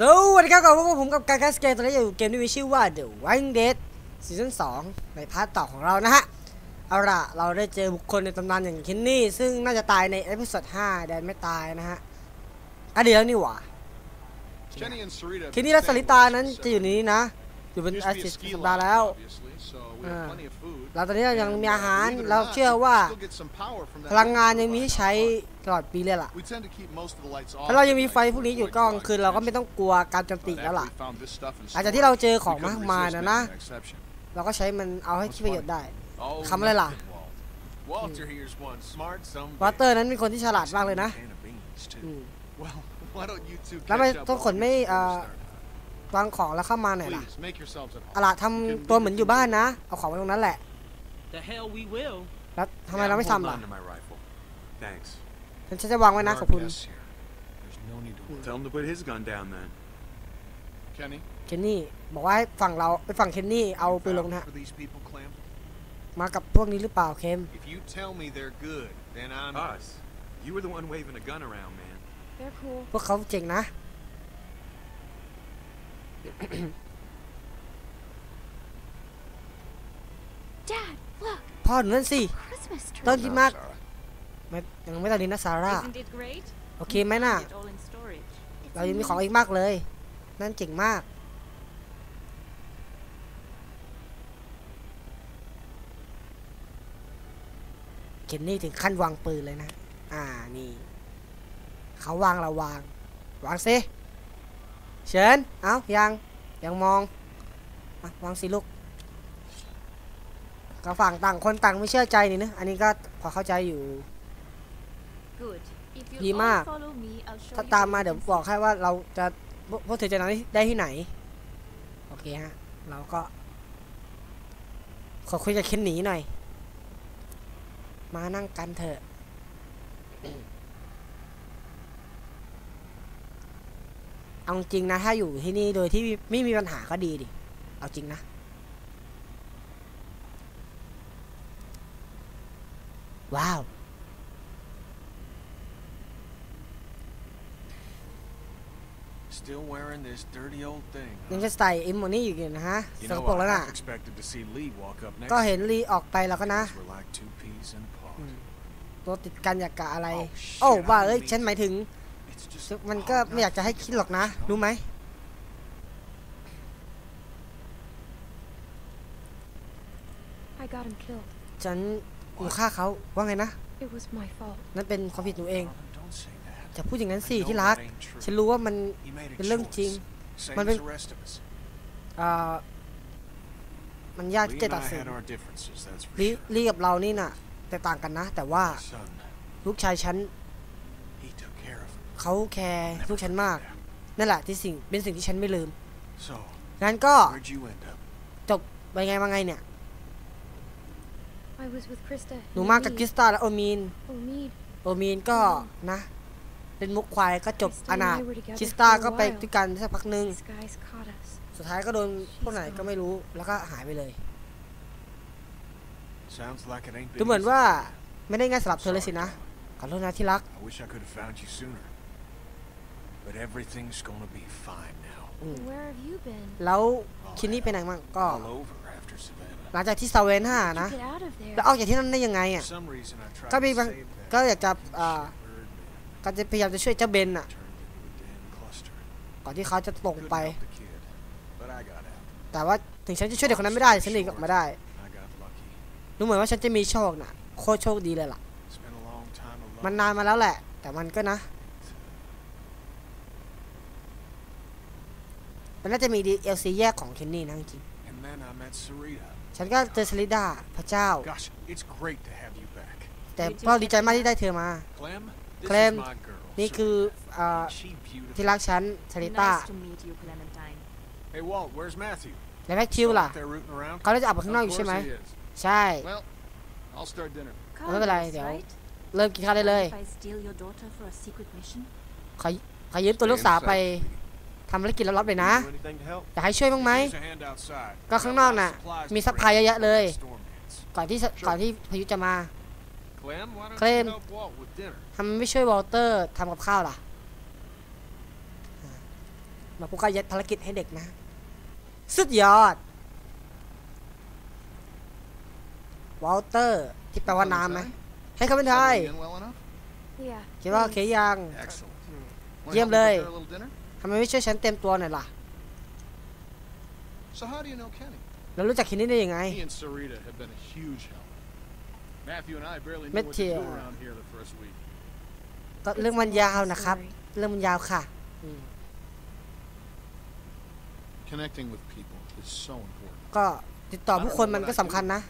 สวัสดีครับกับพวกผมกับการคัสเกมตอนนี้อยู่เกมที่มีชื่อว่า The Walking Dead ซีซั่น2ในพาร์ทต่อของเรานะฮะ เอาล่ะ เราได้เจอบุคคลในตำนานอย่างเคนนี่ ซึ่งน่าจะตายในเอพิโซด5แดนไม่ตายนะฮะอะเดี๋ยวนี่หว่า Kenny and Sarita เคนนี่และสลิตานั้นจะอยู่ในนี้นะ อยู่บน Used อา to be ทิ a ตย์ ski สัปดาห์ lodge, แล้ว obviously, so we Ah. have plenty of food. เราตอนนี้ยังมีอาหาร And believe it or เรา not, เชื่อว่า we still get some power from that พลังงานยังมี generator ให้ใช้ light ตลอดปีเลยล่ะ We tend to keep most of the lights off ถ้าเรายังมี at ไฟ night พวกนี้อยู่ to ก็ก avoid ลางคืนเราก็ไม่ต้องกลัวการโจมตี But แล้วล่ะ after we found this stuff in หลังจาก store, ที่เราเจอของ we มาก couldn't มาย resist นะนะ making an exception. เราก็ใช้มันเอาให้ที่ประโยชน์ได้ Oh, Come on, Lela. nothing, Walt. Walter here's one smart some วอเตอร์นั้นเป็นคนที่ฉลาดมากเลยนะ can of beans อื too. ม Well, why don't you two แล้วทำไม catch up ต้อง while ขน we ไม่ วางของแล้วเข้ามาหน่อยล่ะ Please, make yourselves at home. เอาล่ะทำตัวเหมือนอยู่บ้านนะ เอาของไว้ตรงนั้นแหละ The hell we will. แล้วทำไมเราไม่ Yeah, ทำ hold ล่ะ on to my rifle. Thanks. ฉันจะวางไว้นะขอบคุณ Yes, here. There's no need to worry. Tell him to put his gun down then. Kenny, เคนนี่บอกว่าให้ฝั่งเราไปฝั่งเคนนี่เอา you ปืนลง vouch นะฮะ for these people, Clem? มากับพวกนี้หรือเปล่าเคม If you tell me they're good, then I'm. Us. You were the one waving a gun around, man. They're cool. พวกเขาเจ๋งนะ Dad, look, พ่อหนูนั่นสิ Christmas tree. ต้นที่มาก Sarah. ไม่ยังไม่ตัดดินนะซาร่า Isn't it great? โอเคไหมน่ะ It all in storage. It's เรายังมีของอีกมากเลย นั่นเจ๋งมากเคนนี่ถึงขั้นวางปืนเลยนะ อ่า นี่ เขาวางเราวาง วางสิ เชิญเอายังยังมองอะวางสิลูกก็ฝั่งต่างคนต่างไม่เชื่อใจนี่นะอันนี้ก็พอเข้าใจอยู่ Good. If you ดี all มาก follow me, I'll show ถ้า you ตาม the มาเดี๋ยว business. บอกให้ว่าเราจะพวกพวกเธอจะนอนที่ได้ที่ไหน โอเคฮะ เราก็ ขอคุยกับเคนหนีหน่อย มานั่งกันเถอะ เอาจริงนะถ้าอยู่ที่นี่โดยที่ไม่มีปัญหาก็ดีดิ เอาจริงนะว้าว Still wearing this dirty old thing. ยังจะใส่เอ็มโมนี่อยู่นะฮะ You สก know, ปรกแล้ว I น่ะ half expected to see Lee walk up next ก็ to เห็น me. ลีออกไปแล้วก็นะ These were like two peas in a pod. ตัวติดกันอยากกะอะไร Oh, shit, โอ้บ้า I เอ้ย didn't ฉันหมายถึง It's just มันก็ hard ไม่อยากจะให้ not to คิดหรอกนะ think of รู้ไหม I got him killed. ฉันหนูฆ่าเขาว่าไงนะ It was my fault. นั่นเป็นความผิดหนูเอง Darling, don't say that. จะพูดอย่างนั้น I สิ know ที่รัก that ain't true. ฉันรู้ว่ามัน He made a เป็นเรื่องจริง choice, same มันเป็น as the rest of us. เอ่อมันยาก Lee ที่จะ and ตัด I สิน had our differences, that's for ลี sure. ลีกับเรานี่น่ะ แต่ต่างกันนะ แต่ว่า My son, ลูกชายฉัน เขาแคร์ Never ลูกฉันมาก forget that. นั่นแหละที่สิ่งเป็นสิ่งที่ฉันไม่ลืม So, งั้นก็ where'd you end up? จบไปไงมาไงเนี่ย I was with Krista. หนูมากับคริสตาและโอมีน Oh, need. โอมีนก็นะ เป็นมุกควายก็จบ Krista อนาถ and I were together คริสตา for a ก็ไป while. ด้วยกันสักพักหนึ่ง These guys caught us. สุดท้ายก็โดนพวกไหนก็ไม่รู้แล้วก็หายไปเลย Sounds like it ain't ดู been เหมือน easy ว่า for you. ไม่ได้ง่ายสำหรับเธอเลยสินะขอโทษนะที่รัก I wish I could have found you sooner. But everything's gonna be fine now. อืม Where have you been? แล้วคินนี่ไปไหนมั่งก็ All over after Savannah. หลังจากที่ซาเวนห้า How'd นะ you get out of there? แล้วออกจากที่นั่นได้ยังไงอะ For some reason I tried ก็ to มี save บาง that ก็อยากจะอ่า bird man ก็จะพยายามจะช่วยเจ้าเบนอะ turned into a damn cluster. ก่อนที่เขาจะตก Couldn't ไป help the kid, but I got out. แต่ว่าถึงฉันจะช่วยเด็กคนนั้นไม่ได้ฉันหนีออกมาได้ I got lucky. ดูเหมือนว่าฉันจะมีโชคน่ะโคตรโชคดีเลยล่ะ It's been a long time alone. มันนานมาแล้วแหละ แต่มันก็นะ มันน่าจะมี DLC แยกของเคนนี่นะจริง And then I met Sarita. ๆฉันก็เจอสลิดาพระเจ้า Gosh, it's great to have you back. แต่ก็ดีใจมากที่ได้เธอมา Clem, this Clem, is my girl. นี่คือ Sarita. อ่า She beautiful. ที่รักฉันสลิต้า Nice to meet you, Clementine. Hey Walt, where's Matthew? และแม็กทิว Still ล่ะ out there rooting around? เขาได้จะออกไปข้างนอกอยู่ใช่ไหม Of course he is. ใช่ Well, I'll start dinner. Không có lại, Carlos, đéo. right? เริ่มกินข้าวได้เลย If I steal your daughter for a secret mission? ขอขอยืมตัวลูกสาวไป ทำธุรกิจลับๆเลยนะ Do anything to help? อยากให้ช่วยบ้างไหม There's a hand outside. ก็ข้างนอกน่ะ Supplies มี to ซัพ bring พลายเยอะแยะเลย storm ants. ก่อนที่ก่อนที่พายุจะมา Clem, why don't Clem. you help Walt with dinner? ทำไมไม่ช่วยวอลเตอร์ทำกับข้าวล่ะ มาปุ๊กก็ยัดภารกิจให้เด็กนะ สุดยอด วอลเตอร์ ที่แปลว่าน้ำไหมให้เขาเป็นไทย Settling in well enough? Yeah. คิดว่าโอเคยัง Excellent. Wanna Diêm help me đây. prepare a little dinner? ทำไมไม่ช่วยฉันเต็มตัวหน่อยล่ะ So how do you know Kenny? แล้วรู้จักคินนี่ได้ยังไง He and Sarita have been a huge help. Matthew and I barely knew what to Matthew. do around here the first week. ก็เรื่องมันยาวนะครับ Story. เรื่องมันยาวค่ะ Connecting with people is so important. ก็ติดต่อผู้คนมันก็สำคัญนะ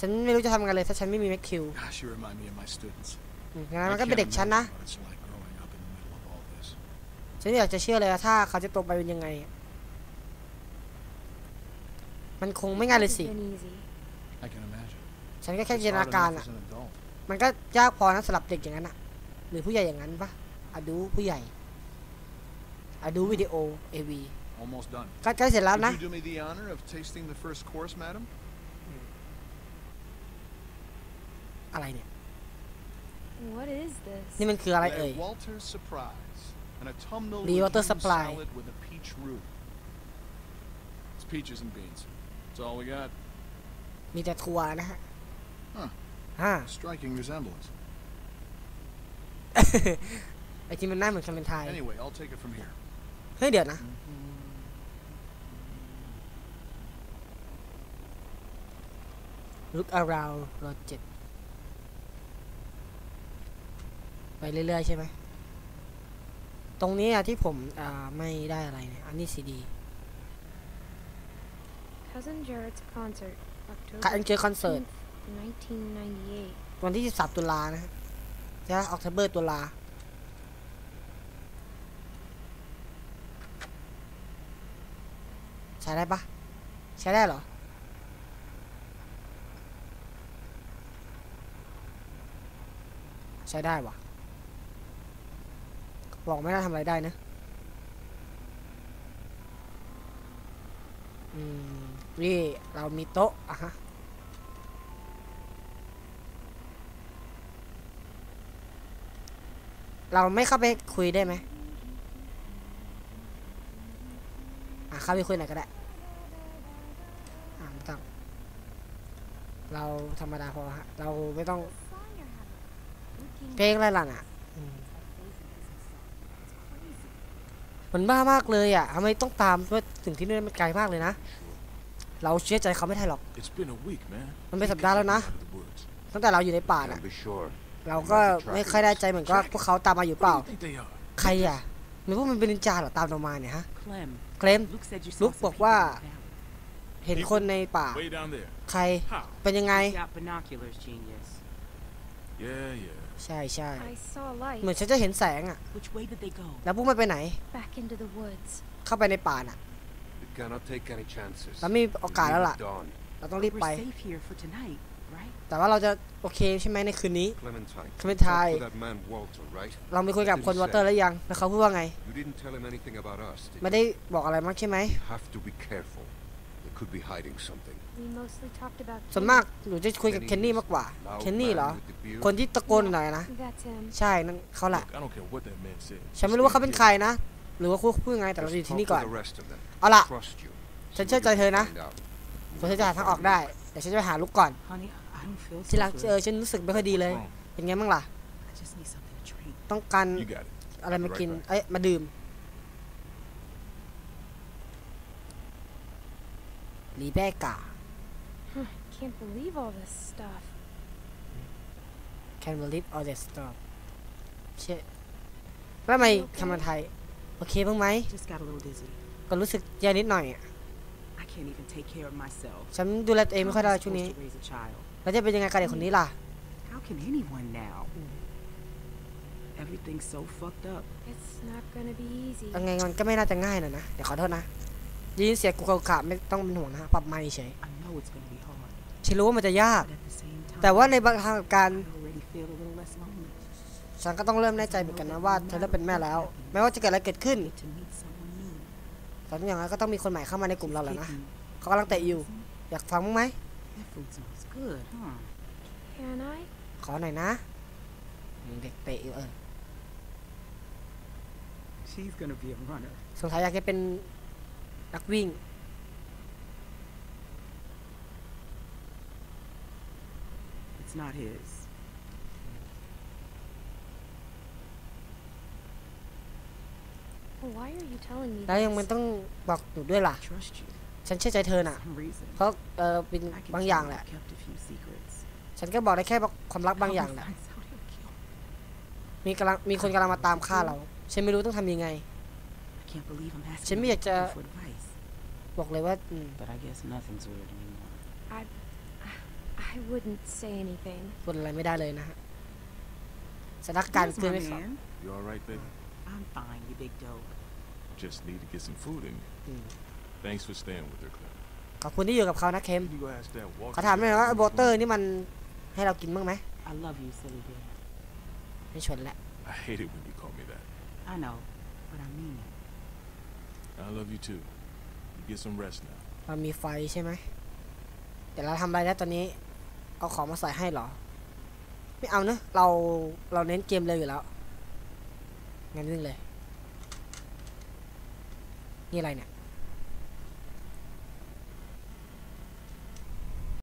ฉันไม่รู้จะทำยังไงเลยถ้าฉันไม่มีแมคคิว Gosh, you remind me of my students. อืมงั้น I มันก็เป็น can't เด็กฉันนะ imagine what it's like growing up in the middle of all this. ฉันไม่อยากจะเชื่อเลยว่าถ้าเขาจะโตไปเป็นยังไง มันคงไม่ง่ายเลย It's สิ been easy. I can imagine. ฉันก็แค่ It's จินต hard นาการ enough อะ as an adult. มันก็ยากพอนะสำหรับเด็กอย่างนั้นอะ หรือผู้ใหญ่อย่างนั้นปะอะดูผู้ใหญ่อะดูวิดีโอเอวี Almost done. ก็ใกล้เสร็จแล้ว Would นะ you do me the honor of tasting the first course, madam? อะไรเนี่ย What is this? นี่มันคืออะไรเอ่ย A Walter's surprise. An autumnal The Walter legume supply. salad with a peach roux. It's peaches and beans. That's all we got. มีแต่ทัวร์นะฮะ Huh. ฮ่า Striking resemblance. ไอที่มันหน้าเหมือนคำเป็นไทย Anyway, I'll take it from here. เฮ้ยเดี๋ยวนะ look around รถเจ็ดไปเรื่อยๆใช่ไหม ตรงนี้อะที่ผมอ่าไม่ได้อะไรเนี่ยอันนี้ซีดี Cousin Jared's concert. October คัดอันเจอคอนเสิร์ต 10th, 1998. วันที่ 13 ตุลานะฮะใช่ไหมออกเทเบอร์ตุลา ใช้ได้ปะใช้ได้เหรอ ใช้ได้วะ บอกไม่ได้ทำอะไรได้นะอืมนี่เรามีโต๊ะอะฮะเราไม่เข้าไปคุยได้ไหมอะเข้าไปคุยหน่อยก็ได้ อะไม่ต้อง เราธรรมดาพอฮะ เราไม่ต้อง เพลงอะไรล่ะน่ะอื มมันบ้ามากเลยอะทำไมต้องตามด้วยถึงที่นู่นมันไกลมากเลยนะ เราเชื่อใจเขาไม่ได้หรอก It's been a week, man. Man เป็นสัปดาห์แล้วนะ Out of the woods. ตั้งแต่เราอยู่ในป่าน่ะ Can't be sure. เราก็ไม่ค่อยได้ใจเหมือนก็พวกเขาตามมาอยู่เป What ล่า do you think they are? ใครอะมันพวกมันเป็นนินจาเหรอตามเรามาเนี่ยฮะ Clem, เคลม Luke said you Luke saw some บอก people ว่า in the valley. เห็นคนในป่า Way down there. ใคร How? เป็นยังไง You got binoculars, genius. Yeah, yeah. ใช่ใช่ I saw light เหมือนฉันจะเห็นแสงอะ Which way did they go? แล้วพวกมันไปไหน back into the woods. เข้าไปในป่าน่ะ We cannot take any chances. แล้วมีโอกาสแล้วล่ะ Leave at dawn. เราต้องรีบ We're ไป safe here for tonight, right? แต่ว่าเราจะโอเคใช่ไหมในคืนนี้ Clementine. Clementine. Talk to that man Walter, right? เราไปคุยกับคนวอเตอร์แล้วยังแล้วเขาพูดว่าไง You didn't tell him anything about us, did ไม่ you? ได้บอกอะไรมากใช่ไหม You have to be careful. ส่วนมากหนูจะคุยกับเคนนี่มากกว่า Loud เคนนี่เหรอ man with the beard. คนที่ตะโกนหน่อยนะ That's him. ใช่นั่นเขาแหละ Look, I don't care what that man said. ฉันไม่รู้ว่าเขาเป็นใครนะ หรือว่าเขาพูดยังไงแต่เรา Just อยู่ที่ talk นี่ to ก่อน the rest of them. เอาล่ะ Trust you. ฉัน See เชื่อ what ใจ you เธอ can นะ find out. ผมจะหาทางออกได้ แต่ฉันจะไปหาลูกก่อน Honey, I don't feel ที่ so รัก good. เออฉันรู้สึกไม่ค่อยดีเลย เป็นไงบ้างล่ะ I just need something to drink. ต้องการ You got it. อะไรมากิน เอ้ยมาดื่ม ลีแบกา Can't believe all this stuff. can believe all that stuff เช่แล้วทำไมทำมาไทย โอเคบ้างไหม Just got a little dizzy. ก็รู้สึกแย่นิดหน่อยอะ I can't even take care of myself. ฉันดูแลตัวเองไม่ค่อยได้ How am I ช่วงนี้ supposed to raise a child? แล้วจะเป็นยังไงกับเด็กคนนี้ล่ะ How can anyone now? Everything's so fucked up. It's not gonna be easy. ยังไงมันก็ไม่น่าจะง่ายนะนะ เดี๋ยวขอโทษนะ ได้ยินเสียงกูกกะไม่ต้องเป็นห่วงนะปรับไมค์เฉย I know it's gonna be hard, ฉันรู้ว่ามันจะยาก but at the same time, แต่ว่าในบางทางการ I already feel a little less lonely. ฉันก็ต้องเริ่มแน่ใจเหมือนกันนะว่าเธอเริ่มเป็นแม่แล้วไม่ว่าจะเกิดอะไรเกิดขึ้น To meet someone new. แต่อย่างไรก็ต้องมีคนใหม่เข้ามาในกลุ่มเราแหละนะ Kitten, เขากำลังเตะอยู่ อยากฟังมั้างไหม That food smells good, huh? Can I? ขอหน่อยนะอืมเด็กเตะอยู่เออ She's gonna be a runner. สงสัยอยากจะเป็น นักวิ่ง It's not his. Well, why are you telling me แล้วยังมัน this? ต้องบอกหนูด้วยล่ะ I trust you. ฉันเชื่อใจเธอน่ะ Some reason. เพราะเออเป็น I can บาง tell อย่าง you แหละ kept a few secrets. ฉันก็บอกได้แค่ความลับบางอย่างแหละ Finds out he'll kill me. มีกำลังมีคนกำลังมาตามฆ่าเรา ฉันไม่รู้ต้องทำยังไง I can't believe I'm asking ฉันไม่ you อยากจะ for advice, บอกเลยว่าอืม but I guess nothing's weird anymore. I wouldn't say anything. พูดอะไรไม่ได้เลยนะฮะสถานการณ์ Here's เพื่อน my ไม่สอน man. You alright, baby? I'm fine, you big dope. Just need to get some food in me. Mm. Thanks for staying with her, Clem. ขอบคุณที่อยู่กับเขานะเคม You go ask that Walter. ขอถามหน่อยว่าโบเตอร์นี่มันให้เรากินบ้างไหม I love you, silly bear. ไม่ชวนแหละ I hate it when you call me that. I know, but I mean it. I love you too. Get some rest now. เรามีไฟใช่ไหมเดี๋ยวเราทำอะไรได้ตอนนี้ เอาของมาใส่ให้เหรอ ไม่เอาเนอะเราเราเน้นเกมเลยอยู่แล้ว งั้นวิ่งเลย นี่อะไรเนี่ย